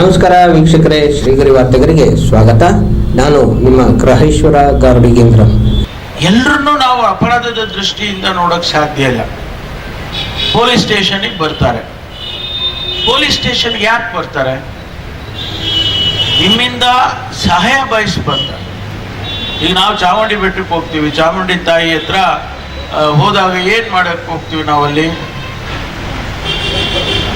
ನಮಸ್ಕಾರ ವೀಕ್ಷಕರೇ, ಶ್ರೀಗರಿ ವಾರ್ತೆಗರಿಗೆ ಸ್ವಾಗತ. ನಾನು ನಿಮ್ಮ ಗ್ರಹೇಶ್ವರ ಗಾರುಡಿಗೇಂದ್ರ. ಎಲ್ಲರನ್ನೂ ನಾವು ಅಪರಾಧದ ದೃಷ್ಟಿಯಿಂದ ನೋಡಕ್ ಸಾಧ್ಯ ಇಲ್ಲ. ಪೊಲೀಸ್ ಸ್ಟೇಷನ್ಗೆ ಬರ್ತಾರೆ. ಪೊಲೀಸ್ ಸ್ಟೇಷನ್ ಯಾಕೆ ಬರ್ತಾರೆ? ನಿಮ್ಮಿಂದ ಸಹಾಯ ಬಯಸಿ ಬರ್ತಾರೆ. ಈಗ ನಾವು ಚಾಮುಂಡಿ ಬೆಟ್ಟಕ್ಕೆ ಹೋಗ್ತೀವಿ. ಚಾಮುಂಡಿ ತಾಯಿ ಹತ್ರ ಹೋದಾಗ ಏನು ಮಾಡಕ್ ಹೋಗ್ತೀವಿ ನಾವಲ್ಲಿ?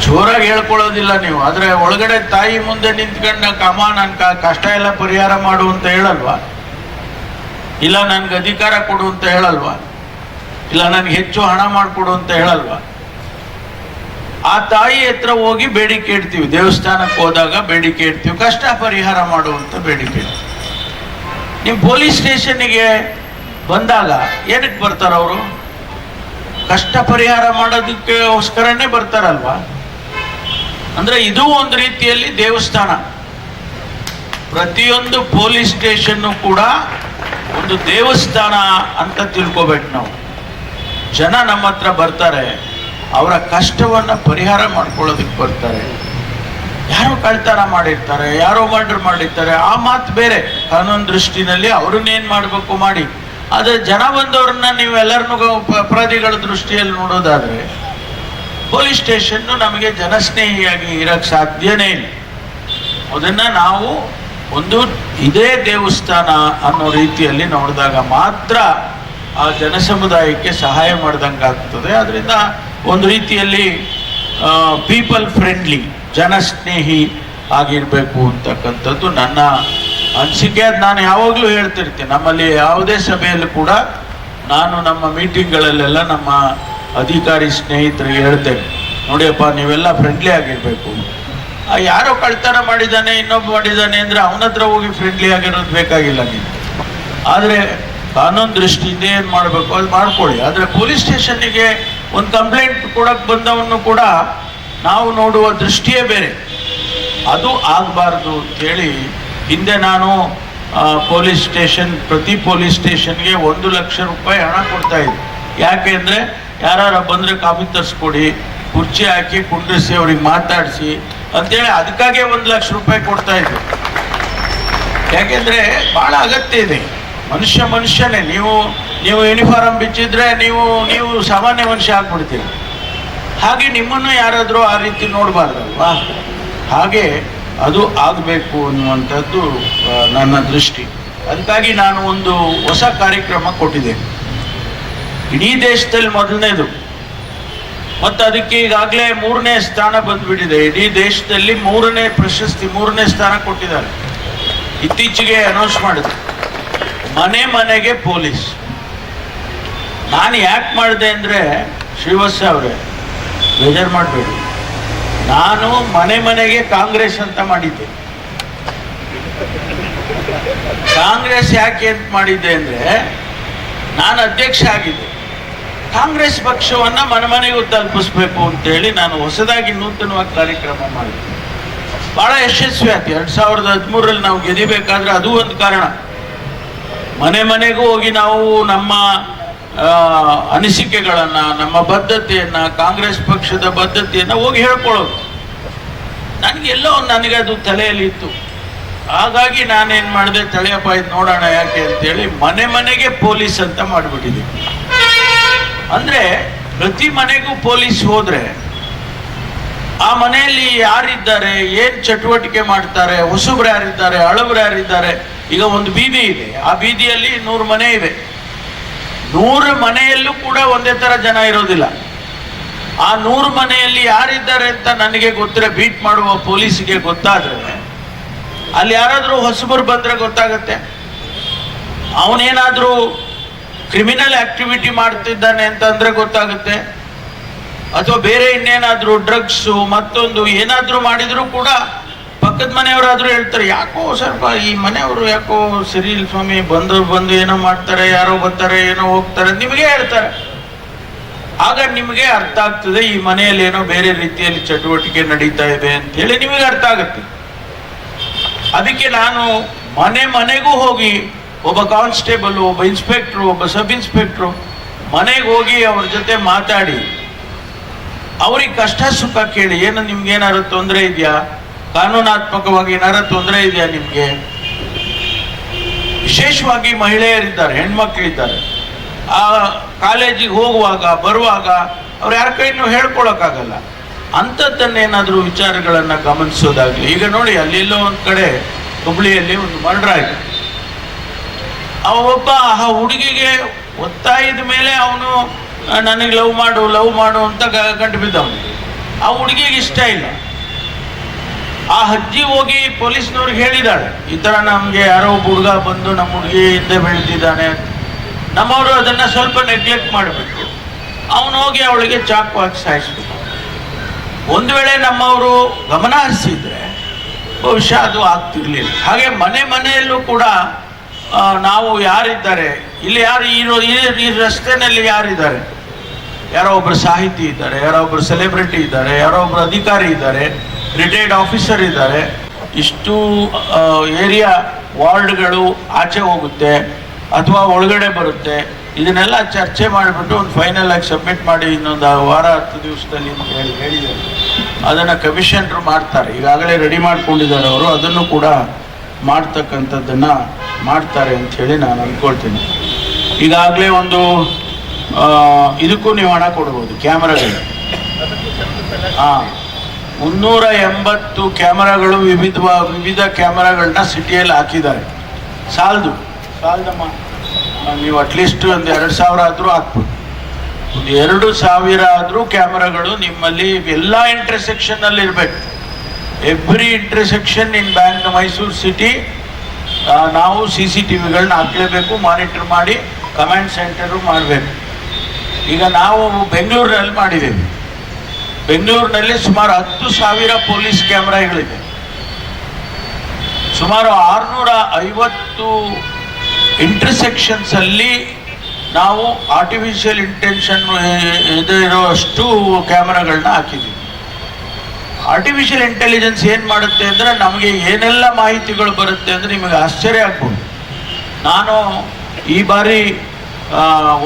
ಜೋರಾಗಿ ಹೇಳ್ಕೊಳ್ಳೋದಿಲ್ಲ ನೀವು. ಆದರೆ ಒಳಗಡೆ ತಾಯಿ ಮುಂದೆ ನಿಂತ್ಕೊಂಡು ಕಮ, ನನ್ ಕ- ಕಷ್ಟ ಎಲ್ಲ ಪರಿಹಾರ ಮಾಡು ಅಂತ ಹೇಳಲ್ವಾ? ಇಲ್ಲ ನನಗೆ ಅಧಿಕಾರ ಕೊಡು ಅಂತ ಹೇಳಲ್ವಾ? ಇಲ್ಲ ನನ್ಗೆ ಹೆಚ್ಚು ಹಣ ಮಾಡಿಕೊಡು ಅಂತ ಹೇಳಲ್ವಾ? ಆ ತಾಯಿ ಹತ್ರ ಹೋಗಿ ಬೇಡಿಕೆ ಇಡ್ತೀವಿ. ದೇವಸ್ಥಾನಕ್ಕೆ ಹೋದಾಗ ಬೇಡಿಕೆ ಇಡ್ತೀವಿ. ಕಷ್ಟ ಪರಿಹಾರ ಮಾಡು ಅಂತ ಬೇಡಿಕೆ ಇಡ್ತೀವಿ. ನಿಮ್ ಪೊಲೀಸ್ ಸ್ಟೇಷನ್ಗೆ ಬಂದಾಗ ಏನಕ್ಕೆ ಬರ್ತಾರ ಅವರು ಕಷ್ಟ ಪರಿಹಾರ ಮಾಡೋದಕ್ಕೆ ಬರ್ತಾರಲ್ವಾ? ಅಂದ್ರೆ ಇದು ಒಂದು ರೀತಿಯಲ್ಲಿ ದೇವಸ್ಥಾನ. ಪ್ರತಿಯೊಂದು ಪೊಲೀಸ್ ಸ್ಟೇಷನ್ನು ಕೂಡ ಒಂದು ದೇವಸ್ಥಾನ ಅಂತ ತಿಳ್ಕೊಬೇಕು ನಾವು. ಜನ ನಮ್ಮ ಹತ್ರ ಬರ್ತಾರೆ, ಅವರ ಕಷ್ಟವನ್ನ ಪರಿಹಾರ ಮಾಡ್ಕೊಳ್ಳೋದಕ್ಕೆ ಬರ್ತಾರೆ. ಯಾರೋ ಕಳ್ತನ ಮಾಡಿರ್ತಾರೆ, ಯಾರೋ ಮರ್ಡರ್ ಮಾಡಿರ್ತಾರೆ, ಆ ಮಾತು ಬೇರೆ. ಕಾನೂನು ದೃಷ್ಟಿನಲ್ಲಿ ಅವ್ರನ್ನೇನು ಮಾಡಬೇಕು ಮಾಡಿ. ಆದರೆ ಜನ ಬಂದವ್ರನ್ನ ನೀವೆಲ್ಲರನ್ನೂ ಅಪರಾಧಿಗಳ ದೃಷ್ಟಿಯಲ್ಲಿ ನೋಡೋದಾದ್ರೆ ಪೊಲೀಸ್ ಸ್ಟೇಷನ್ ನಮಗೆ ಜನಸ್ನೇಹಿಯಾಗಿ ಇರಕ್ಕೆ ಸಾಧ್ಯನೇ ಇಲ್ಲ. ಅದನ್ನ ನಾವು ಒಂದು ಇದೇ ದೇವಸ್ಥಾನ ಅನ್ನೋ ರೀತಿಯಲ್ಲಿ ನೋಡಿದಾಗ ಮಾತ್ರ ಆ ಜನ ಸಮುದಾಯಕ್ಕೆ ಸಹಾಯ ಮಾಡ್ದಂಗೆ ಆಗ್ತದೆ ಅದರಿಂದ ಒಂದು ರೀತಿಯಲ್ಲಿ ಪೀಪಲ್ ಫ್ರೆಂಡ್ಲಿ ಜನಸ್ನೇಹಿ ಆಗಿರಬೇಕು ಅಂತಕ್ಕಂಥದ್ದು ನನ್ನ ಅನಿಸಿಕೆ. ಅದು ನಾನು ಯಾವಾಗಲೂ ಹೇಳ್ತಿರ್ತೀನಿ. ನಮ್ಮಲ್ಲಿ ಯಾವುದೇ ಸಭೆಯಲ್ಲೂ ಕೂಡ ನಾನು ನಮ್ಮ ಮೀಟಿಂಗ್ಗಳಲ್ಲೆಲ್ಲ ನಮ್ಮ ಅಧಿಕಾರಿ ಸ್ನೇಹಿತರಿಗೆ ಹೇಳ್ತೇನೆ, ನೋಡಿಯಪ್ಪ, ನೀವೆಲ್ಲ ಫ್ರೆಂಡ್ಲಿ ಆಗಿರಬೇಕು. ಯಾರೋ ಕಳ್ತನ ಮಾಡಿದ್ದಾನೆ ಇನ್ನೊಬ್ಬ ಮಾಡಿದ್ದಾನೆ ಅಂದ್ರೆ ಅವನ ಹತ್ರ ಹೋಗಿ ಫ್ರೆಂಡ್ಲಿ ಆಗಿರೋದು ಬೇಕಾಗಿಲ್ಲ ನೀನು ಆದರೆ ಕಾನೂನು ದೃಷ್ಟಿಯಿಂದ ಏನು ಮಾಡಬೇಕು, ಅದು ಮಾಡ್ಕೊಳ್ಳಿ. ಆದರೆ ಪೊಲೀಸ್ ಸ್ಟೇಷನ್ನಿಗೆ ಒಂದು ಕಂಪ್ಲೇಂಟ್ ಕೊಡಕ್ಕೆ ಬಂದವನ್ನು ಕೂಡ ನಾವು ನೋಡುವ ದೃಷ್ಟಿಯೇ ಬೇರೆ. ಅದು ಆಗಬಾರ್ದು ಅಂತೇಳಿ ಹಿಂದೆ ನಾನು ಪೊಲೀಸ್ ಸ್ಟೇಷನ್ ಪ್ರತಿ ಪೊಲೀಸ್ ಸ್ಟೇಷನ್ಗೆ ಒಂದು ಲಕ್ಷ ರೂಪಾಯಿ ಹಣ ಕೊಡ್ತಾ ಇದ್ದೆ. ಯಾಕೆ ಅಂದರೆ ಯಾರು ಬಂದರೆ ಕಾಫಿ ತರಿಸ್ಕೊಡಿ, ಕುರ್ಚಿ ಹಾಕಿ ಕುಂಡ್ರಿಸಿ ಅವ್ರಿಗೆ ಮಾತಾಡಿಸಿ ಅಂತೇಳಿ ಅದಕ್ಕಾಗೆ ಒಂದು ಲಕ್ಷ ರೂಪಾಯಿ ಕೊಡ್ತಾ ಇದ್ದೆ ಯಾಕೆಂದ್ರೆ ಬಹಳ ಅಗತ್ಯ ಇದೆ. ಮನುಷ್ಯ ಮನುಷ್ಯನೇ, ನೀವು ನೀವು ಯೂನಿಫಾರ್ಮ್ ಬಿಚ್ಚಿದ್ರೆ ನೀವು ನೀವು ಸಾಮಾನ್ಯ ಮನುಷ್ಯ ಹಾಕ್ಬಿಡ್ತೀರಿ ಹಾಗೆ ನಿಮ್ಮನ್ನು ಯಾರಾದರೂ ಆ ರೀತಿ ನೋಡಬಾರ್ದಲ್ವಾ ಹಾಗೆ ಅದು ಆಗಬೇಕು ಅನ್ನುವಂಥದ್ದು ನನ್ನ ದೃಷ್ಟಿ. ಅದಕ್ಕಾಗಿ ನಾನು ಒಂದು ಹೊಸ ಕಾರ್ಯಕ್ರಮ ಕೊಟ್ಟಿದ್ದೇನೆ. ಇಡೀ ದೇಶದಲ್ಲಿ ಮೊದಲನೇದು. ಮತ್ತು ಅದಕ್ಕೆ ಈಗಾಗಲೇ ಮೂರನೇ ಸ್ಥಾನ ಬಂದ್ಬಿಟ್ಟಿದೆ. ಇಡೀ ದೇಶದಲ್ಲಿ ಮೂರನೇ ಪ್ರಶಸ್ತಿ, ಮೂರನೇ ಸ್ಥಾನ ಕೊಟ್ಟಿದ್ದಾರೆ. ಇತ್ತೀಚೆಗೆ ಅನೌನ್ಸ್ ಮಾಡಿದ್ರು. ಮನೆ ಮನೆಗೆ ಪೊಲೀಸ್. ನಾನು ಯಾಕೆ ಮಾಡಿದೆ ಅಂದರೆ, ಶ್ರೀವತ್ಸ ಅವರೇ, ಬೇಜಾರು ಮಾಡಬೇಡಿ. ನಾನು ಮನೆ ಮನೆಗೆ ಕಾಂಗ್ರೆಸ್ ಅಂತ ಮಾಡಿದ್ದೆ. ಕಾಂಗ್ರೆಸ್ ಯಾಕೆ ಅಂತ ಮಾಡಿದ್ದೆ ಅಂದರೆ, ನಾನು ಅಧ್ಯಕ್ಷ ಆಗಿದ್ದೆ. ಕಾಂಗ್ರೆಸ್ ಪಕ್ಷವನ್ನ ಮನೆ ಮನೆಗೂ ಅಂತ ಅಂತೇಳಿ ನಾನು ಹೊಸದಾಗಿ ನೂತನವಾಗಿ ಕಾರ್ಯಕ್ರಮ ಮಾಡಿದೆ ಬಹಳ ಯಶಸ್ವಿ ಆಯ್ತು. ಎರಡ್ ಸಾವಿರದ ಹದಿಮೂರರಲ್ಲಿ ನಾವು ಗೆದಿಬೇಕಾದ್ರೆ ಅದು ಒಂದು ಕಾರಣ. ಮನೆ ಮನೆಗೂ ಹೋಗಿ ನಾವು ನಮ್ಮ ಅನಿಸಿಕೆಗಳನ್ನು, ನಮ್ಮ ಬದ್ಧತೆಯನ್ನ, ಕಾಂಗ್ರೆಸ್ ಪಕ್ಷದ ಬದ್ಧತೆಯನ್ನ ಹೋಗಿ ಹೇಳ್ಕೊಳ್ಳೋದು. ನನಗೆಲ್ಲೋ ನನಗೆ ಅದು ತಲೆಯಲ್ಲಿ ಇತ್ತು. ಹಾಗಾಗಿ ನಾನೇನು ಮಾಡಿದೆ ತಳೆಯಪ್ಪ ಇದು ನೋಡೋಣ ಯಾಕೆ ಅಂತೇಳಿ ಮನೆ ಮನೆಗೆ ಪೊಲೀಸ್ ಅಂತ ಮಾಡಿಬಿಟ್ಟಿದ್ದೀನಿ. ಅಂದ್ರೆ ಪ್ರತಿ ಮನೆಗೂ ಪೊಲೀಸ್ ಹೋದ್ರೆ ಆ ಮನೆಯಲ್ಲಿ ಯಾರಿದ್ದಾರೆ, ಏನ್ ಚಟುವಟಿಕೆ ಮಾಡ್ತಾರೆ, ಹೊಸಬ್ರು ಯಾರಿದ್ದಾರೆ, ಹಳಬ್ರು ಯಾರಿದ್ದಾರೆ, ಈಗ ಒಂದು ಬೀದಿ ಇದೆ. ಆ ಬೀದಿಯಲ್ಲಿ ನೂರು ಮನೆ ಇದೆ. ನೂರು ಮನೆಯಲ್ಲೂ ಕೂಡ ಒಂದೇ ತರ ಜನ ಇರೋದಿಲ್ಲ. ಆ ನೂರು ಮನೆಯಲ್ಲಿ ಯಾರಿದ್ದಾರೆ ಅಂತ ನನಗೆ ಗೊತ್ತರೆ, ಬೀಟ್ ಮಾಡುವ ಪೊಲೀಸ್ಗೆ ಗೊತ್ತಾದ್ರೆ, ಅಲ್ಲಿ ಯಾರಾದರೂ ಹೊಸಬರು ಬಂದ್ರೆ ಗೊತ್ತಾಗತ್ತೆ. ಅವನೇನಾದ್ರೂ ಕ್ರಿಮಿನಲ್ ಆಕ್ಟಿವಿಟಿ ಮಾಡ್ತಿದ್ದಾನೆ ಅಂತಂದ್ರೆ ಗೊತ್ತಾಗುತ್ತೆ. ಅಥವಾ ಬೇರೆ ಇನ್ನೇನಾದ್ರೂ ಡ್ರಗ್ಸ್ ಮತ್ತೊಂದು ಏನಾದರೂ ಮಾಡಿದರೂ ಕೂಡ ಪಕ್ಕದ ಮನೆಯವರಾದರೂ ಹೇಳ್ತಾರೆ, ಯಾಕೋ ಸ್ವಲ್ಪ ಈ ಮನೆಯವರು ಯಾಕೋ ಸರಿ ಸ್ವಾಮಿ, ಬಂದವ್ರು ಬಂದು ಏನೋ ಮಾಡ್ತಾರೆ, ಯಾರೋ ಬರ್ತಾರೆ, ಏನೋ ಹೋಗ್ತಾರೆ ನಿಮಗೆ ಹೇಳ್ತಾರೆ. ಆಗ ನಿಮಗೆ ಅರ್ಥ ಆಗ್ತದೆ, ಈ ಮನೆಯಲ್ಲಿ ಏನೋ ಬೇರೆ ರೀತಿಯಲ್ಲಿ ಚಟುವಟಿಕೆ ನಡೀತಾ ಇದೆ ಅಂತ ಹೇಳಿ ನಿಮಗೆ ಅರ್ಥ ಆಗುತ್ತೆ. ಅದಕ್ಕೆ ನಾನು ಮನೆ ಮನೆಗೂ ಹೋಗಿ ಒಬ್ಬ ಕಾನ್ಸ್ಟೇಬಲ್, ಒಬ್ಬ ಇನ್ಸ್ಪೆಕ್ಟ್ರು, ಒಬ್ಬ ಸಬ್ ಇನ್ಸ್ಪೆಕ್ಟ್ರು, ಮನೆಗೆ ಹೋಗಿ ಅವ್ರ ಜೊತೆ ಮಾತಾಡಿ. ಅವ್ರಿಗೆ ಕಷ್ಟ, ಸುಖ ಕೇಳಿ, ಏನು ನಿಮ್ಗೆ ತೊಂದರೆ ಇದೆಯಾ? ಕಾನೂನಾತ್ಮಕವಾಗಿ ಏನಾರ ತೊಂದರೆ ಇದೆಯಾ ನಿಮಗೆ? ವಿಶೇಷವಾಗಿ ಮಹಿಳೆಯರಿದ್ದಾರೆ ಹೆಣ್ಮಕ್ಳಿದ್ದಾರೆ ಆ ಕಾಲೇಜಿಗೆ ಹೋಗುವಾಗ, ಬರುವಾಗ ಅವ್ರು ಯಾರ ಕೈನೂ ಹೇಳ್ಕೊಳಕ್ಕಾಗಲ್ಲ. ಅಂಥದ್ದನ್ನೇನಾದರೂ ವಿಚಾರಗಳನ್ನು ಗಮನಿಸೋದಾಗಲಿ, ಈಗ ನೋಡಿ, ಅಲ್ಲಿಲ್ಲೋ ಒಂದು ಕಡೆ, ಹುಬ್ಳಿಯಲ್ಲಿ ಒಂದು ಮರ್ಡ್ರ್ ಆಯಿತು. ಅವೊಬ್ಬ ಆ ಹುಡುಗಿಗೆ ಒತ್ತಾಯದ ಮೇಲೆ ಅವನು ನನಗೆ ಲವ್ ಮಾಡು ಲವ್ ಮಾಡು ಅಂತ ಗಂಟು ಬಿದ್ದವನು. ಆ ಹುಡುಗಿಗೆ ಇಷ್ಟ ಇಲ್ಲ. ಆ ಅಜ್ಜಿ ಹೋಗಿ ಪೊಲೀಸ್ನವ್ರಿಗೆ ಹೇಳಿದಾಳೆ, ಈ ಥರ ನಮಗೆ ಯಾರೋ ಒಬ್ಬ ಹುಡುಗ ಬಂದು ನಮ್ಮ ಹುಡುಗಿ ಹಿಂದೆ ಬೆಳೆದಿದ್ದಾನೆ ನಮ್ಮವರು ಅದನ್ನ ಸ್ವಲ್ಪ ನೆಗ್ಲೆಕ್ಟ್ ಮಾಡಬೇಕು. ಅವನು ಹೋಗಿ ಅವಳಿಗೆ ಚಾಕು ಹಾಕಿ ಸಾಯಿಸ್ಬೇಕು. ಒಂದು ವೇಳೆ ನಮ್ಮವರು ಗಮನ ಹರಿಸಿದ್ರೆ, ಬಹುಶಃ ಅದು ಆಗ್ತಿರ್ಲಿಲ್ಲ. ಹಾಗೆ ಮನೆ ಮನೆಯಲ್ಲೂ ಕೂಡ ನಾವು ಯಾರಿದ್ದಾರೆ? ಇಲ್ಲಿ ಯಾರು ಇರೋ ಈ ರಸ್ತೆನಲ್ಲಿ ಯಾರಿದ್ದಾರೆ? ಯಾರೋ ಒಬ್ಬರು ಸಾಹಿತಿ ಇದ್ದಾರೆ, ಯಾರೋ ಒಬ್ಬರು ಸೆಲೆಬ್ರಿಟಿ ಇದ್ದಾರೆ, ಯಾರೋ ಒಬ್ಬರು ಅಧಿಕಾರಿ ಇದ್ದಾರೆ, ರಿಟೈರ್ಡ್ ಆಫೀಸರ್ ಇದ್ದಾರೆ. ಇಷ್ಟು ಏರಿಯಾ ವಾರ್ಡ್ಗಳು ಆಚೆ ಹೋಗುತ್ತೆ ಅಥವಾ ಒಳಗಡೆ ಬರುತ್ತೆ. ಇದನ್ನೆಲ್ಲ ಚರ್ಚೆ ಮಾಡಿಬಿಟ್ಟು ಒಂದು ಫೈನಲ್ ಆಗಿ ಸಬ್ಮಿಟ್ ಮಾಡಿ ಇನ್ನೊಂದು ವಾರ, ಹತ್ತು ದಿವಸದಲ್ಲಿ ಹೇಳಿ ಹೇಳಿದ್ದಾರೆ. ಅದನ್ನು ಕಮಿಷನರು ಮಾಡ್ತಾರೆ. ಈಗಾಗಲೇ ರೆಡಿ ಮಾಡ್ಕೊಂಡಿದ್ದಾರೆ ಅವರು. ಅದನ್ನು ಕೂಡ ಮಾಡ್ತಕ್ಕಂಥದ್ದನ್ನು ಮಾಡ್ತಾರೆ ಅಂತ ಹೇಳಿ ನಾನು ಅಂದ್ಕೊಳ್ತೀನಿ ಈಗಾಗಲೇ ಒಂದು ಇದಕ್ಕೂ ನೀವು ಹಣ ಕೊಡ್ಬೋದು ಕ್ಯಾಮ್ರಾಗಳು. ಹಾಂ ಮುನ್ನೂರ ಎಂಬತ್ತು ಕ್ಯಾಮರಾಗಳು ವಿವಿಧ ವಿವಿಧ ಕ್ಯಾಮರಾಗಳನ್ನ ಸಿಟಿಯಲ್ಲಿ ಹಾಕಿದ್ದಾರೆ. ಸಾಲದು. ಸಾಲದಮ್ಮ, ನೀವು ಅಟ್ಲೀಸ್ಟ್ ಒಂದು ಎರಡು ಸಾವಿರ ಆದರೂ ಹಾಕ್ಬೋದು. ಒಂದು ಎರಡು ಸಾವಿರ ಆದರೂ ಕ್ಯಾಮರಾಗಳು ನಿಮ್ಮಲ್ಲಿ ಎಲ್ಲ ಇಂಟರ್ಸೆಕ್ಷನ್ನಲ್ಲಿ ಇರಬೇಕು. Every intersection in bank Mysore city ನಾವು ಸಿ ಸಿ ಟಿ ವಿಗಳನ್ನ ಹಾಕ್ಲೇಬೇಕು, ಮಾನಿಟರ್ ಮಾಡಿ ಕಮಾಂಡ್ ಸೆಂಟರು ಮಾಡಬೇಕು. ಈಗ ನಾವು ಬೆಂಗಳೂರಿನಲ್ಲಿ ಮಾಡಿದ್ದೀವಿ. ಬೆಂಗಳೂರಿನಲ್ಲಿ ಸುಮಾರು ಹತ್ತು ಸಾವಿರ ಪೊಲೀಸ್ ಕ್ಯಾಮ್ರಾಗಳಿದೆ. ಸುಮಾರು ಆರುನೂರ ಐವತ್ತು ಇಂಟರ್ಸೆಕ್ಷನ್ಸ್ ಅಲ್ಲಿ ನಾವು ಆರ್ಟಿಫಿಷಿಯಲ್ ಇಂಟೆನ್ಷನ್ ಇದು ಇರುವಷ್ಟು ಕ್ಯಾಮ್ರಾಗಳನ್ನ ಹಾಕಿದ್ದೀವಿ. ಆರ್ಟಿಫಿಷಿಯಲ್ ಇಂಟೆಲಿಜೆನ್ಸ್ ಏನು ಮಾಡುತ್ತೆ ಅಂದರೆ ನಮಗೆ ಏನೆಲ್ಲ ಮಾಹಿತಿಗಳು ಬರುತ್ತೆ ಅಂದರೆ ನಿಮಗೆ ಆಶ್ಚರ್ಯ ಆಗ್ಬೋದು. ನಾನು ಈ ಬಾರಿ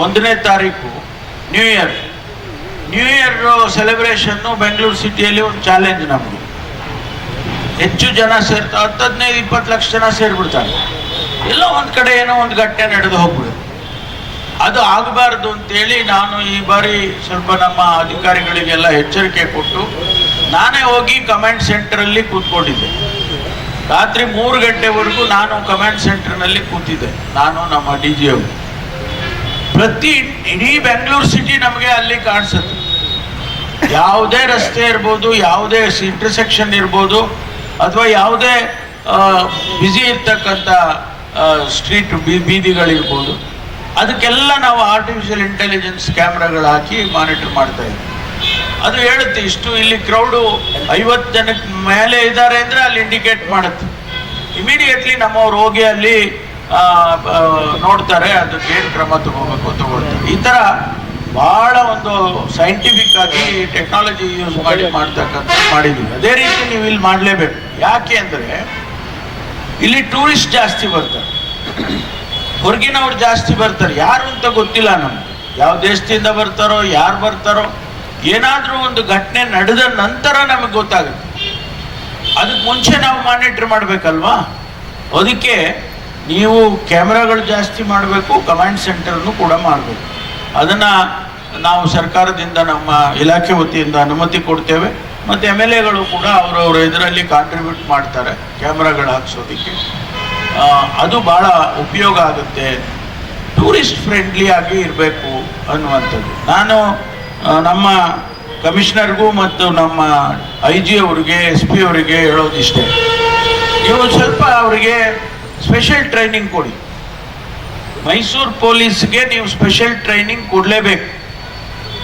ಒಂದನೇ ತಾರೀಕು ನ್ಯೂ ಇಯರ್ ನ್ಯೂ ಇಯರ್ ಸೆಲೆಬ್ರೇಷನ್ನು ಬೆಂಗಳೂರು ಸಿಟಿಯಲ್ಲಿ ಒಂದು ಚಾಲೆಂಜ್ ನಮಗೆ ಹೆಚ್ಚು ಜನ ಸೇರ್ತಾ, ಹತ್ತು ಹದಿನೈದು, ಇಪ್ಪತ್ತು ಲಕ್ಷ ಜನ ಸೇರಿಬಿಡ್ತಾರೆ. ಎಲ್ಲ ಒಂದು ಕಡೆ ಏನೋ ಒಂದು ಘಟನೆ ನಡೆದು ಹೋಗ್ಬಿಡುತ್ತೆ. ಅದು ಆಗಬಾರ್ದು ಅಂತೇಳಿ ನಾನು ಈ ಬಾರಿ ಸ್ವಲ್ಪ ನಮ್ಮ ಅಧಿಕಾರಿಗಳಿಗೆಲ್ಲ ಎಚ್ಚರಿಕೆ ಕೊಟ್ಟು ನಾನೇ ಹೋಗಿ ಕಮಾಂಡ್ ಸೆಂಟರಲ್ಲಿ ಕೂತ್ಕೊಂಡಿದ್ದೆ. ರಾತ್ರಿ ಮೂರು ಗಂಟೆವರೆಗೂ ನಾನು ಕಮಾಂಡ್ ಸೆಂಟರ್ನಲ್ಲಿ ಕೂತಿದ್ದೆ. ನಾನು ನಮ್ಮ ಡಿ ಜಿ ಅವರು ಪ್ರತಿ ಇಡೀ ಬೆಂಗಳೂರು ಸಿಟಿ ನಮಗೆ ಅಲ್ಲಿ ಕಾಣಿಸುತ್ತೆ. ಯಾವುದೇ ರಸ್ತೆ ಇರ್ಬೋದು, ಯಾವುದೇ ಇಂಟರ್ಸೆಕ್ಷನ್ ಇರ್ಬೋದು, ಅಥವಾ ಯಾವುದೇ ಬ್ಯುಸಿ ಇರ್ತಕ್ಕಂಥ ಸ್ಟ್ರೀಟ್ ಬೀದಿಗಳಿರ್ಬೋದು, ಅದಕ್ಕೆಲ್ಲ ನಾವು ಆರ್ಟಿಫಿಷಿಯಲ್ ಇಂಟೆಲಿಜೆನ್ಸ್ ಕ್ಯಾಮ್ರಾಗಳು ಹಾಕಿ ಮಾನಿಟರ್ ಮಾಡ್ತಾ ಇದ್ದೀವಿ ಅದು ಹೇಳುತ್ತೆ, ಇಷ್ಟು ಇಲ್ಲಿ ಕ್ರೌಡು ಐವತ್ತು ಜನಕ್ಕೆ ಮೇಲೆ ಇದ್ದಾರೆ ಅಂದರೆ ಅಲ್ಲಿ ಇಂಡಿಕೇಟ್ ಮಾಡುತ್ತೆ. ಇಮಿಡಿಯೇಟ್ಲಿ ನಮ್ಮವ್ರು ಹೋಗಿ ಅಲ್ಲಿ ನೋಡ್ತಾರೆ ಅದಕ್ಕೆ ಏನು ಕ್ರಮ ತಗೋಬೇಕು ತಗೊಳ್ತಾರೆ ಈ ಥರ ಬಹಳ ಒಂದು ಸೈಂಟಿಫಿಕ್ ಆಗಿ ಟೆಕ್ನಾಲಜಿ ಯೂಸ್ ಮಾಡಿ ಮಾಡ್ತಕ್ಕಂಥ ಮಾಡಿದ್ದೀವಿ ಅದೇ ರೀತಿ ನೀವು ಇಲ್ಲಿ ಮಾಡಲೇಬೇಕು. ಯಾಕೆ ಅಂದರೆ, ಇಲ್ಲಿ ಟೂರಿಸ್ಟ್ ಜಾಸ್ತಿ ಬರ್ತಾರೆ. ಹೊರಗಿನವ್ರು ಜಾಸ್ತಿ ಬರ್ತಾರೆ. ಯಾರು ಅಂತ ಗೊತ್ತಿಲ್ಲ ನಮ್ಗೆ. ಯಾವ ದೇಶದಿಂದ ಬರ್ತಾರೋ, ಯಾರು ಬರ್ತಾರೋ ಏನಾದರೂ ಒಂದು ಘಟನೆ ನಡೆದ ನಂತರ ನಮಗೆ ಗೊತ್ತಾಗುತ್ತೆ. ಅದಕ್ಕೆ ಮುಂಚೆ ನಾವು ಮಾನಿಟರ್ ಮಾಡಬೇಕಲ್ವಾ? ಅದಕ್ಕೆ ನೀವು ಕ್ಯಾಮ್ರಾಗಳು ಜಾಸ್ತಿ ಮಾಡಬೇಕು ಕಮಾಂಡ್ ಸೆಂಟರ್ನು ಕೂಡ ಮಾಡಬೇಕು. ಅದನ್ನು ನಾವು ಸರ್ಕಾರದಿಂದ, ನಮ್ಮ ಇಲಾಖೆ ವತಿಯಿಂದ ಅನುಮತಿ ಕೊಡ್ತೇವೆ. ಮತ್ತು ಎಂ ಎಲ್ ಎಗಳು ಕೂಡ ಅವರವರ ಇದರಲ್ಲಿ ಕಾಂಟ್ರಿಬ್ಯೂಟ್ ಮಾಡ್ತಾರೆ, ಕ್ಯಾಮ್ರಾಗಳು ಹಾಕ್ಸೋದಕ್ಕೆ. ಅದು ಭಾಳ ಉಪಯೋಗ ಆಗುತ್ತೆ. ಟೂರಿಸ್ಟ್ ಫ್ರೆಂಡ್ಲಿ ಆಗಿ ಇರಬೇಕು ಅನ್ನುವಂಥದ್ದು. ನಾನು ನಮ್ಮ ಕಮಿಷನರ್ಗೂ ಮತ್ತು ನಮ್ಮ ಐ ಜಿ ಅವರಿಗೆ ಎಸ್ ಪಿ ಅವರಿಗೆ ಹೇಳೋದಿಷ್ಟೇ. ನೀವು ಸ್ವಲ್ಪ ಅವರಿಗೆ ಸ್ಪೆಷಲ್ ಟ್ರೈನಿಂಗ್ ಕೊಡಿ. ಮೈಸೂರು ಪೊಲೀಸ್ಗೆ ನೀವು ಸ್ಪೆಷಲ್ ಟ್ರೈನಿಂಗ್ ಕೊಡಲೇಬೇಕು.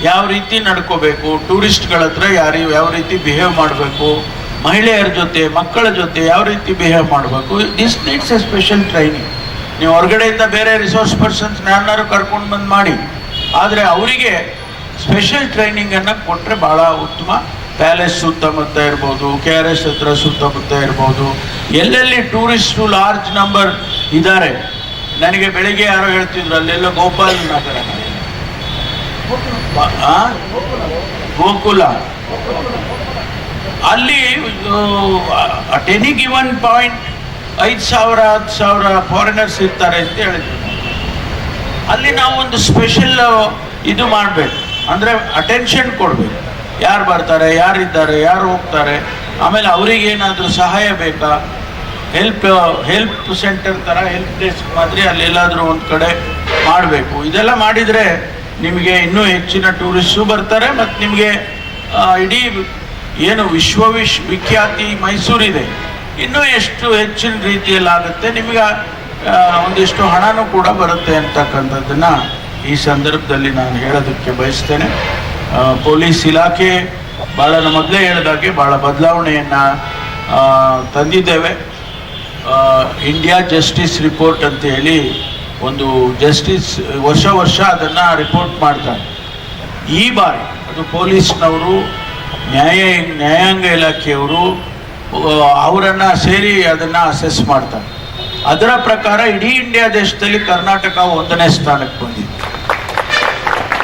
ಯಾವ ರೀತಿ ನಡ್ಕೋಬೇಕು ಟೂರಿಸ್ಟ್ಗಳ ಹತ್ರ ಯಾರು, ಯಾವ ರೀತಿ ಬಿಹೇವ್ ಮಾಡಬೇಕು, ಮಹಿಳೆಯರ ಜೊತೆ, ಮಕ್ಕಳ ಜೊತೆ ಯಾವ ರೀತಿ ಬಿಹೇವ್ ಮಾಡಬೇಕು this needs a special training ನೀವು ಹೊರಗಡೆಯಿಂದ ಬೇರೆ ರಿಸೋರ್ಸ್ ಪರ್ಸನ್ಸ್ ಯಾರನ್ನಾರು ಕರ್ಕೊಂಡು ಬಂದು ಮಾಡಿ. ಆದರೆ ಅವರಿಗೆ ಸ್ಪೆಷಲ್ ಟ್ರೈನಿಂಗನ್ನು ಕೊಟ್ಟರೆ ಭಾಳ ಉತ್ತಮ. ಪ್ಯಾಲೇಸ್ ಸುತ್ತಮುತ್ತ ಇರ್ಬೋದು ಕೆ ಆರ್ ಎಸ್ ಹತ್ರ ಸುತ್ತಮುತ್ತ ಇರ್ಬೋದು. ಎಲ್ಲೆಲ್ಲಿ ಟೂರಿಸ್ಟು ಲಾರ್ಜ್ ನಂಬರ್ ಇದ್ದಾರೆ ನನಗೆ ಬೆಳಿಗ್ಗೆ ಯಾರೋ ಹೇಳ್ತಿದ್ರು, ಅಲ್ಲೆಲ್ಲ ಗೋಪಾಲ್ ನಗರ. ಗೋಕುಲ. ಅಲ್ಲಿ ಅಟ್ ಎನಿ ಗಿವನ್ ಪಾಯಿಂಟ್ ಐದು ಸಾವಿರ, ಹತ್ತು ಸಾವಿರ ಫಾರಿನರ್ಸ್ ಇರ್ತಾರೆ ಅಂತ ಹೇಳಿದ್ರು. ಅಲ್ಲಿ ನಾವು ಒಂದು ಸ್ಪೆಷಲ್ ಇದು ಮಾಡಬೇಕು. ಅಂದರೆ ಅಟೆನ್ಷನ್ ಕೊಡಬೇಕು. ಯಾರು ಬರ್ತಾರೆ, ಯಾರಿದ್ದಾರೆ, ಯಾರು ಹೋಗ್ತಾರೆ, ಆಮೇಲೆ ಅವರಿಗೇನಾದರೂ ಸಹಾಯ ಬೇಕಾ? ಹೆಲ್ಪ್ ಹೆಲ್ಪ್ ಸೆಂಟರ್ ಥರ ಹೆಲ್ಪ್ ಡೆಸ್ಕ್ ಮಾದರಿ ಅಲ್ಲೆಲ್ಲಾದರೂ ಒಂದು ಕಡೆ ಮಾಡಬೇಕು. ಇದೆಲ್ಲ ಮಾಡಿದರೆ ನಿಮಗೆ ಇನ್ನೂ ಹೆಚ್ಚಿನ ಟೂರಿಸ್ಟು ಬರ್ತಾರೆ ಮತ್ತು ನಿಮಗೆ ಇಡೀ ಏನು ವಿಶ್ವ ವಿಶ್ ವಿಖ್ಯಾತಿ ಮೈಸೂರಿದೆ. ಇನ್ನೂ ಎಷ್ಟು ಹೆಚ್ಚಿನ ರೀತಿಯಲ್ಲಿ ಆಗುತ್ತೆ ನಿಮಗೆ ಒಂದಿಷ್ಟು ಹಣನೂ ಕೂಡ ಬರುತ್ತೆ ಅಂತಕ್ಕಂಥದ್ದನ್ನು ಈ ಸಂದರ್ಭದಲ್ಲಿ ನಾನು ಹೇಳೋದಕ್ಕೆ ಬಯಸ್ತೇನೆ. ಪೊಲೀಸ್ ಇಲಾಖೆ ಭಾಳ ನಮ್ಮ ಮೊದಲೇ ಹೇಳಿದಾಗೆ ಭಾಳ ಬದಲಾವಣೆಯನ್ನು ತಂದಿದ್ದೇವೆ. ಇಂಡಿಯಾ ಜಸ್ಟಿಸ್ ರಿಪೋರ್ಟ್ ಅಂತ ಹೇಳಿ ಒಂದು ಜಸ್ಟಿಸ್ ವರ್ಷ ವರ್ಷ ಅದನ್ನು ರಿಪೋರ್ಟ್ ಮಾಡ್ತಾರೆ. ಈ ಬಾರಿ ಅದು ಪೊಲೀಸ್ನವರು, ನ್ಯಾಯ, ನ್ಯಾಯಾಂಗ ಇಲಾಖೆಯವರು ಅವರನ್ನು ಸೇರಿ ಅದನ್ನು ಅಸೆಸ್ ಮಾಡ್ತಾರೆ. ಅದರ ಪ್ರಕಾರ ಇಡೀ ಇಂಡಿಯಾ ದೇಶದಲ್ಲಿ ಕರ್ನಾಟಕ ಒಂದನೇ ಸ್ಥಾನಕ್ಕೆ ಬಂದಿದೆ.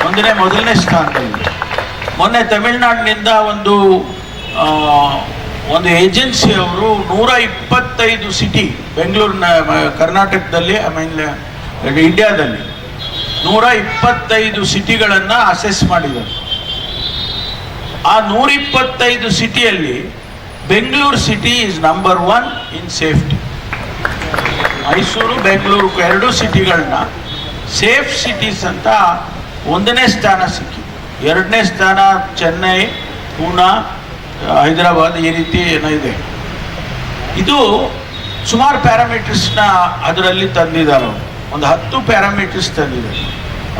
ಒಂದನೇ ಮೊದಲನೇ ಸ್ಥಾನದಲ್ಲಿ ಮೊನ್ನೆ ತಮಿಳುನಾಡಿನಿಂದ ಒಂದು ಒಂದು ಏಜೆನ್ಸಿ ಅವರು ನೂರ ಇಪ್ಪತ್ತೈದು ಸಿಟಿ, ಬೆಂಗಳೂರಿನ ಕರ್ನಾಟಕದಲ್ಲಿ ಆಮೇಲೆ ಇಂಡಿಯಾದಲ್ಲಿ ನೂರ ಇಪ್ಪತ್ತೈದು ಸಿಟಿಗಳನ್ನು ಅಸೆಸ್ ಮಾಡಿದರು ಆ ನೂರಿಪ್ಪತ್ತೈದು ಸಿಟಿಯಲ್ಲಿ Bengaluru city is number one in safety Mysuru, Bengaluru ಎರಡು ಸಿಟಿಗಳನ್ನ ಸೇಫ್ ಸಿಟೀಸ್ ಅಂತ ಒಂದನೇ ಸ್ಥಾನ ಸಿಕ್ಕಿ ಎರಡನೇ ಸ್ಥಾನ ಚೆನ್ನೈ, ಪೂನಾ ಹೈದರಾಬಾದ್ ಈ ರೀತಿ ಏನೋ ಇದೆ. ಇದು ಸುಮಾರು ಪ್ಯಾರಾಮೀಟರ್ಸ್ನ ಅದರಲ್ಲಿ ತಂದಿದ್ದಾರೆ ಒಂದು ಹತ್ತು ಪ್ಯಾರಾಮೀಟರ್ಸ್ ತಂದಿದ್ದಾರೆ.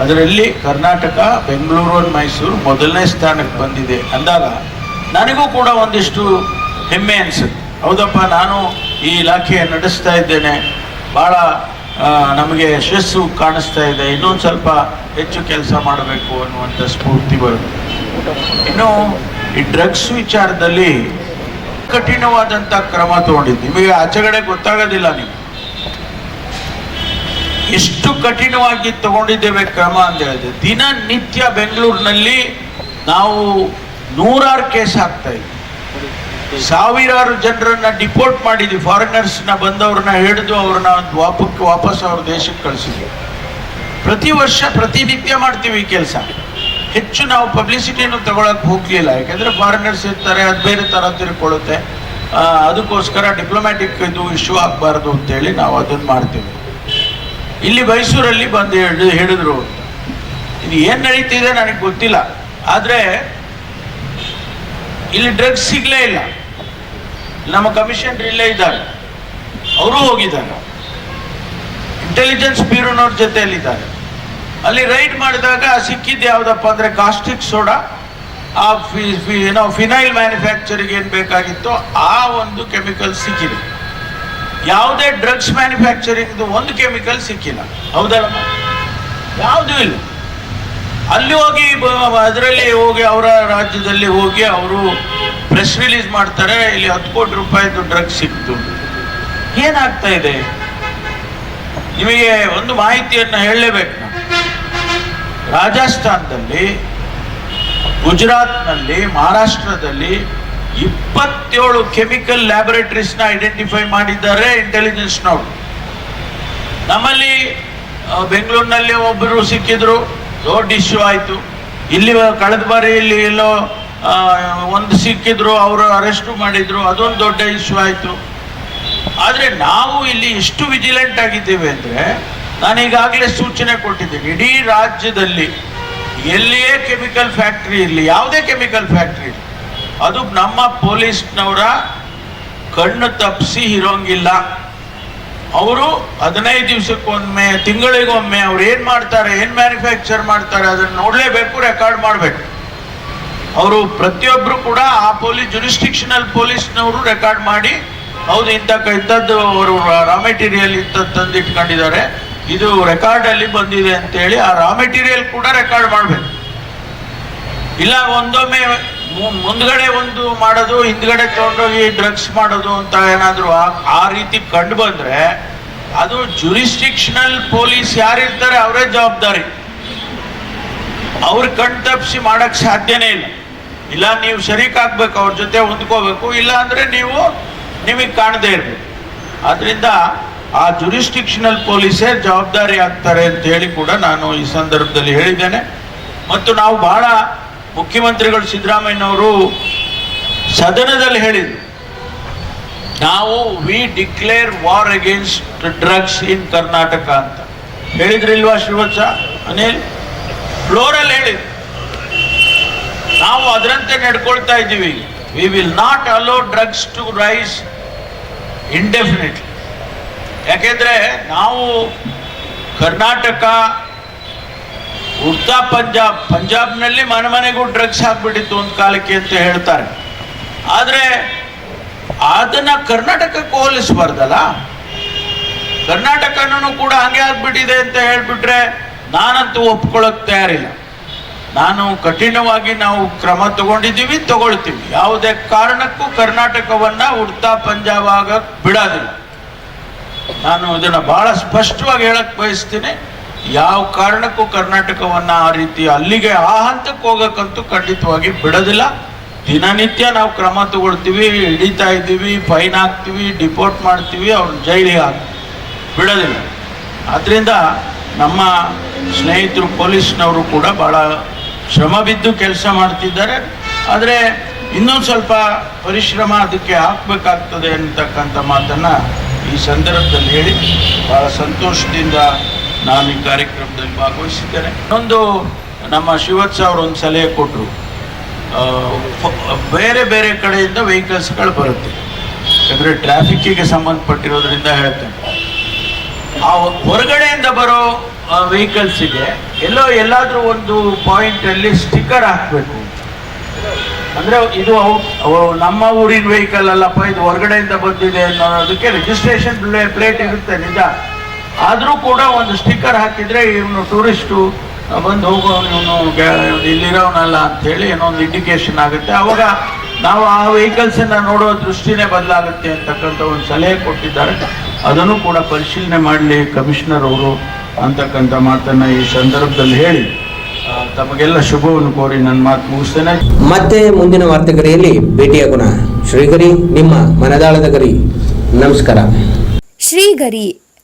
ಅದರಲ್ಲಿ ಕರ್ನಾಟಕ, ಬೆಂಗಳೂರು ಮೈಸೂರು ಮೊದಲನೇ ಸ್ಥಾನಕ್ಕೆ ಬಂದಿದೆ ಅಂದಾಗ ನನಗೂ ಕೂಡ ಒಂದಿಷ್ಟು ಹೆಮ್ಮೆ ಅನಿಸುತ್ತೆ. ಹೌದಪ್ಪ, ನಾನು ಈ ಇಲಾಖೆ ನಡೆಸ್ತಾ ಇದ್ದೇನೆ. ಭಾಳ ನಮಗೆ ಯಶಸ್ಸು ಕಾಣಿಸ್ತಾ ಇದೆ. ಇನ್ನೊಂದು ಸ್ವಲ್ಪ ಹೆಚ್ಚು ಕೆಲಸ ಮಾಡಬೇಕು ಅನ್ನುವಂಥ ಸ್ಫೂರ್ತಿ ಬರುತ್ತೆ. ಇನ್ನು ಈ ಡ್ರಗ್ಸ್ ವಿಚಾರದಲ್ಲಿ ಕಠಿಣವಾದಂಥ ಕ್ರಮ ತಗೊಂಡಿದ್ದು. ನಿಮಗೆ ಆಚೆಗಡೆ ಗೊತ್ತಾಗೋದಿಲ್ಲ ನೀವು. ಎಷ್ಟು ಕಠಿಣವಾಗಿ ತಗೊಂಡಿದ್ದೇವೆ ಕ್ರಮ ಅಂತ ಹೇಳಿದ್ರೆ, ದಿನನಿತ್ಯ ಬೆಂಗಳೂರಿನಲ್ಲಿ ನಾವು ನೂರಾರು ಕೇಸ್ ಆಗ್ತಾ ಇದೆ ಸಾವಿರಾರು ಜನರನ್ನ ಡಿಪೋರ್ಟ್ ಮಾಡಿದ್ವಿ. ಫಾರಿನರ್ಸ್ನ ಬಂದವ್ರನ್ನ ಹಿಡಿದು ಅವ್ರನ್ನ ವಾಪಕ್ಕೆ ವಾಪಸ್ ಅವ್ರ ದೇಶಕ್ಕೆ ಕಳಿಸಿದ್ವಿ. ಪ್ರತಿ ವರ್ಷ ಪ್ರತಿನಿತ್ಯ ಮಾಡ್ತೀವಿ ಈ ಕೆಲಸ. ಹೆಚ್ಚು ನಾವು ಪಬ್ಲಿಸಿಟಿಯನ್ನು ತಗೊಳಕ್ ಹೋಗ್ಲಿಲ್ಲ. ಯಾಕಂದ್ರೆ ಫಾರಿನರ್ಸ್ ಇರ್ತಾರೆ, ಅದು ಬೇರೆ ಥರ ತಿಳ್ಕೊಳ್ಳುತ್ತೆ ಅದಕ್ಕೋಸ್ಕರ ಡಿಪ್ಲೊಮ್ಯಾಟಿಕ್ ಇದು ಇಶ್ಯೂ ಆಗಬಾರ್ದು ಅಂತೇಳಿ ನಾವು ಅದನ್ನು ಮಾಡ್ತೀವಿ. ಇಲ್ಲಿ ಮೈಸೂರಲ್ಲಿ ಬಂದು ಹೇಳಿದ್ರು ಇದು ಏನು ನಡೀತಿದೆ ನನಗೆ ಗೊತ್ತಿಲ್ಲ. ಆದರೆ ಇಲ್ಲಿ ಡ್ರಗ್ಸ್ ಸಿಗ್ಲೇ ಇಲ್ಲ. ನಮ್ಮ ಕಮಿಷನ್ ಇಲ್ಲೇ ಇದ್ದಾರೆ. ಅವರು ಹೋಗಿದ್ದಾರೆ. ಇಂಟೆಲಿಜೆನ್ಸ್ ಬ್ಯೂರೋನವ್ರ ಜೊತೆಯಲ್ಲಿದ್ದಾರೆ. ಅಲ್ಲಿ ರೈಡ್ ಮಾಡಿದಾಗ ಸಿಕ್ಕಿದ್ದು ಯಾವುದಪ್ಪ ಅಂದರೆ ಕಾಸ್ಟಿಕ್ ಸೋಡಾ ಆ ಏನೋ ಫಿನೈಲ್ ಮ್ಯಾನುಫ್ಯಾಕ್ಚರಿಗೆ ಏನು ಬೇಕಾಗಿತ್ತೋ ಆ ಒಂದು ಕೆಮಿಕಲ್ ಸಿಕ್ಕಿದೆ. ಯಾವುದೇ ಡ್ರಗ್ಸ್ ಮ್ಯಾನುಫ್ಯಾಕ್ಚರಿಂಗ್ದು ಒಂದು ಕೆಮಿಕಲ್ ಸಿಕ್ಕಿಲ್ಲ. ಹೌದಲ್ಲ? ಯಾವುದೂ ಇಲ್ಲ. ಅಲ್ಲಿ ಹೋಗಿ ಅದರಲ್ಲಿ ಹೋಗಿ, ಅವರ ರಾಜ್ಯದಲ್ಲಿ ಹೋಗಿ ಅವರು ಪ್ರೆಸ್ ರಿಲೀಸ್ ಮಾಡ್ತಾರೆ, ಇಲ್ಲಿ ಹತ್ತು ಕೋಟಿ ರೂಪಾಯಿದು ಡ್ರಗ್ಸ್ ಸಿಕ್ತು. ಏನಾಗ್ತಾ ಇದೆ? ನಿಮಗೆ ಒಂದು ಮಾಹಿತಿಯನ್ನು ಹೇಳಲೇಬೇಕು ರಾಜಸ್ಥಾನದಲ್ಲಿ, ಗುಜರಾತ್ನಲ್ಲಿ, ಮಹಾರಾಷ್ಟ್ರದಲ್ಲಿ ಇಪ್ಪತ್ತೇಳು ಕೆಮಿಕಲ್ ಲ್ಯಾಬೊರೇಟರೀಸ್ನ ಐಡೆಂಟಿಫೈ ಮಾಡಿದ್ದಾರೆ ಇಂಟೆಲಿಜೆನ್ಸ್ನವರು ನಮ್ಮಲ್ಲಿ ಬೆಂಗಳೂರಿನಲ್ಲಿ ಒಬ್ಬರು ಸಿಕ್ಕಿದ್ರು. ದೊಡ್ಡ ಇಶ್ಯೂ ಆಯಿತು. ಇಲ್ಲಿ ಕಳೆದ ಬಾರಿ ಇಲ್ಲಿ ಎಲ್ಲೋ ಒಂದು ಸಿಕ್ಕಿದ್ರು, ಅವರು ಅರೆಸ್ಟು ಮಾಡಿದ್ರು, ಅದೊಂದು ದೊಡ್ಡ ಇಶ್ಯೂ ಆಯಿತು. ಆದರೆ ನಾವು ಇಲ್ಲಿ ಎಷ್ಟು ವಿಜಿಲೆಂಟ್ ಆಗಿದ್ದೇವೆ ಅಂದರೆ, ನಾನು ಈಗಾಗಲೇ ಸೂಚನೆ ಕೊಟ್ಟಿದ್ದೀನಿ, ಇಡೀ ರಾಜ್ಯದಲ್ಲಿ ಎಲ್ಲಿಯೇ ಕೆಮಿಕಲ್ ಫ್ಯಾಕ್ಟ್ರಿ ಇರಲಿ, ಯಾವುದೇ ಕೆಮಿಕಲ್ ಫ್ಯಾಕ್ಟ್ರಿ ಇರಲಿ, ಅದು ನಮ್ಮ ಪೊಲೀಸ್ನವರ ಕಣ್ಣು ತಪ್ಪಿಸಿ ಇರೋಂಗಿಲ್ಲ. ಅವರು ಹದಿನೈದು ದಿವಸಕ್ಕೊಮ್ಮೆ ತಿಂಗಳಿಗೊಮ್ಮೆ ಅವ್ರು ಏನು ಮಾಡ್ತಾರೆ, ಏನು ಮ್ಯಾನುಫ್ಯಾಕ್ಚರ್ ಮಾಡ್ತಾರೆ ಅದನ್ನು ನೋಡಲೇಬೇಕು ರೆಕಾರ್ಡ್ ಮಾಡಬೇಕು. ಅವರು ಪ್ರತಿಯೊಬ್ಬರು ಕೂಡ ಆ ಪೊಲೀಸ್ ಜುರಿಸ್ಟಿಕ್ಷನಲ್ ಪೊಲೀಸ್ನವರು ರೆಕಾರ್ಡ್ ಮಾಡಿ, ಹೌದು, ಇಂಥ ಇಂಥದ್ದು ಅವರು ರಾ ಮೆಟೀರಿಯಲ್ ಇಂಥದ್ದು ತಂದು ಇಟ್ಕೊಂಡಿದ್ದಾರೆ ಇದು ರೆಕಾರ್ಡಲ್ಲಿ ಬಂದಿದೆ ಅಂತೇಳಿ ಆ ರಾ ಮೆಟೀರಿಯಲ್ ಕೂಡ ರೆಕಾರ್ಡ್ ಮಾಡಬೇಕು. ಇಲ್ಲ, ಒಂದೊಮ್ಮೆ ಮುಂದ್ಗಡೆ ಒಂದು ಮಾಡೋದು, ಹಿಂದ್ಗಡೆ ತಗೊಂಡೋಗಿ ಡ್ರಗ್ಸ್ ಮಾಡೋದು ಅಂತ ಏನಾದರೂ ಆ ರೀತಿ ಕಂಡು ಬಂದ್ರೆ ಅದು ಜುರಿಸ್ಟಿಕ್ಷನಲ್ ಪೊಲೀಸ್ ಯಾರಿರ್ತಾರೆ ಅವರೇ ಜವಾಬ್ದಾರಿ. ಅವ್ರ ಕಣ್ ತಪ್ಪಿಸಿ ಮಾಡಕ್ ಸಾಧ್ಯನೇ ಇಲ್ಲ. ಇಲ್ಲ ನೀವು ಶರೀಕಾಗ್ಬೇಕು ಅವ್ರ ಜೊತೆ ಹೊಂದ್ಕೋಬೇಕು, ಇಲ್ಲ ಅಂದ್ರೆ ನೀವು ನಿಮಗೆ ಕಾಣದೇ ಇರಬೇಕು. ಆದ್ರಿಂದ ಆ ಜುರಿಸ್ಟಿಕ್ಷನಲ್ ಪೊಲೀಸೇ ಜವಾಬ್ದಾರಿ ಆಗ್ತಾರೆ ಅಂತ ಹೇಳಿ ಕೂಡ ನಾನು ಈ ಸಂದರ್ಭದಲ್ಲಿ ಹೇಳಿದ್ದೇನೆ. ಮತ್ತು ನಾವು ಬಹಳ ಮುಖ್ಯಮಂತ್ರಿಗಳು ಸಿದ್ದರಾಮಯ್ಯನವರು ಸದನದಲ್ಲಿ ಹೇಳಿದರು, ನಾವು we declare war against drugs in Karnataka ಅಂತ. ಹೇಳಿದ್ರಿಲ್ವಾ ಶ್ರೀವತ್ಸ ಅನಿಲ್? ಫ್ಲೋರಲ್ಲಿ ಹೇಳಿದ್ರು. ನಾವು ಅದರಂತೆ ನಡ್ಕೊಳ್ತಾ ಇದ್ದೀವಿ. We will not allow drugs to rise indefinitely ಯಾಕೆಂದರೆ ನಾವು ಕರ್ನಾಟಕ ಉತ್ತಾ ಪಂಜಾಬ್, ಪಂಜಾಬ್ನಲ್ಲಿ ಮನೆ ಮನೆಗೂ ಡ್ರಗ್ಸ್ ಹಾಕ್ಬಿಟ್ಟಿತ್ತು ಒಂದು ಕಾಲಕ್ಕೆ ಅಂತ ಹೇಳ್ತಾರೆ. ಆದರೆ ಅದನ್ನ ಕರ್ನಾಟಕಕ್ಕೆ ಹೋಲಿಸಬಾರ್ದಲ್ಲ? ಕರ್ನಾಟಕನೂ ಕೂಡ ಹಂಗೆ ಆಗ್ಬಿಟ್ಟಿದೆ ಅಂತ ಹೇಳಿಬಿಟ್ರೆ ನಾನಂತೂ ಒಪ್ಕೊಳ್ಳೋಕೆ ತಯಾರಿಲ್ಲ. ನಾನು ಕಠಿಣವಾಗಿ ನಾವು ಕ್ರಮ ತಗೊಂಡಿದ್ದೀವಿ, ತಗೊಳ್ತೀವಿ. ಯಾವುದೇ ಕಾರಣಕ್ಕೂ ಕರ್ನಾಟಕವನ್ನ ಉಡ್ತಾ ಪಂಜಾಬ್ ಆಗ ಬಿಡೋದಿಲ್ಲ. ನಾನು ಇದನ್ನ ಬಹಳ ಸ್ಪಷ್ಟವಾಗಿ ಹೇಳಕ್ಕೆ ಬಯಸ್ತೀನಿ. ಯಾವ ಕಾರಣಕ್ಕೂ ಕರ್ನಾಟಕವನ್ನ ಆ ರೀತಿ ಅಲ್ಲಿಗೆ ಆ ಹಂತಕ್ಕೆ ಹೋಗಕ್ಕಂತೂ ಖಂಡಿತವಾಗಿ ಬಿಡೋದಿಲ್ಲ. ದಿನನಿತ್ಯ ನಾವು ಕ್ರಮ ತಗೊಳ್ತೀವಿ, ಹಿಡಿತಾ ಇದ್ದೀವಿ, ಫೈನ್ ಹಾಕ್ತೀವಿ, ಡಿಪೋರ್ಟ್ ಮಾಡ್ತೀವಿ, ಅವ್ರ ಜೈಲಿಗೆ ಹಾಕ್ತೀವಿ ಬಿಡೋದಿಲ್ಲ. ಆದ್ದರಿಂದ ನಮ್ಮ ಸ್ನೇಹಿತರು ಪೊಲೀಸ್ನವರು ಕೂಡ ಭಾಳ ಶ್ರಮ ಬಿದ್ದು ಕೆಲಸ ಮಾಡ್ತಿದ್ದಾರೆ. ಆದರೆ ಇನ್ನೊಂದು ಸ್ವಲ್ಪ ಪರಿಶ್ರಮ ಅದಕ್ಕೆ ಹಾಕ್ಬೇಕಾಗ್ತದೆ ಅಂತಕ್ಕಂಥ ಮಾತನ್ನು ಈ ಸಂದರ್ಭದಲ್ಲಿ ಹೇಳಿ ಭಾಳ ಸಂತೋಷದಿಂದ ನಾನು ಈ ಕಾರ್ಯಕ್ರಮದಲ್ಲಿ ಭಾಗವಹಿಸಿದ್ದೇನೆ. ಇನ್ನೊಂದು ನಮ್ಮ ಶಿವತ್ ಅವರು ಒಂದು ಸಲಹೆ ಕೊಟ್ಟರು ಬೇರೆ ಬೇರೆ ಕಡೆಯಿಂದ ವೆಹಿಕಲ್ಸ್ಗಳು ಬರುತ್ತೆ. ಯಾಕಂದರೆ ಟ್ರಾಫಿಕ್ಕಿಗೆ ಸಂಬಂಧಪಟ್ಟಿರೋದ್ರಿಂದ ಹೇಳ್ತೇನೆ. ಆ ಹೊರಗಡೆಯಿಂದ ಬರೋ ವೆಹಿಕಲ್ಸಿಗೆ ಎಲ್ಲೋ ಎಲ್ಲಾದರೂ ಒಂದು ಪಾಯಿಂಟಲ್ಲಿ ಸ್ಟಿಕ್ಕರ್ ಹಾಕಬೇಕು. ಅಂದರೆ ಇದು ನಮ್ಮ ಊರಿನ ವೆಹಿಕಲ್ ಅಲ್ಲಪ್ಪ, ಇದು ಹೊರಗಡೆಯಿಂದ ಬಂದಿದೆ ಅನ್ನೋದಕ್ಕೆ ರಿಜಿಸ್ಟ್ರೇಷನ್ ಪ್ಲೇಟ್ ಇರುತ್ತೆ, ನಿಜ. ಆದ್ರೂ ಕೂಡ ಒಂದು ಸ್ಟಿಕ್ಕರ್ ಹಾಕಿದ್ರೆ ಇವನು ಟೂರಿಸ್ಟು ಬಂದು ಹೋಗೋನು ಇವನು ಇಲ್ಲಿರೋನಲ್ಲ ಅಂತ ಹೇಳಿ ಏನೋ ಒಂದು ಇಂಡಿಕೇಶನ್ ಆಗುತ್ತೆ. ಅವಾಗ ನಾವು ಆ ವೆಹಿಕಲ್ಸ್ ಅನ್ನ ನೋಡೋ ದೃಷ್ಟಿನೇ ಬದಲಾಗುತ್ತೆ ಅಂತಕ್ಕಂಥ ಒಂದು ಸಲಹೆ ಕೊಟ್ಟಿದ್ದಾರೆ. ಅದನ್ನು ಕೂಡ ಪರಿಶೀಲನೆ ಮಾಡಲಿ ಕಮಿಷನರ್ ಅವರು ಅಂತಕ್ಕಂಥ ಮಾತನ್ನ ಈ ಸಂದರ್ಭದಲ್ಲಿ ಹೇಳಿ. ತಮಗೆಲ್ಲ ಶುಭವನ್ನು ಕೋರಿ ನನ್ನ ಮಾತು ಮುಗಿಸ್ತೇನೆ. ಮತ್ತೆ ಮುಂದಿನ ವಾರ್ತೆಗರಿಯಲ್ಲಿ ಭೇಟಿಯಾಗೋಣ ಶ್ರೀಗರಿ ನಿಮ್ಮ ಮನದಾಳದ ಗರಿ. ನಮಸ್ಕಾರ. ಶ್ರೀಗರಿ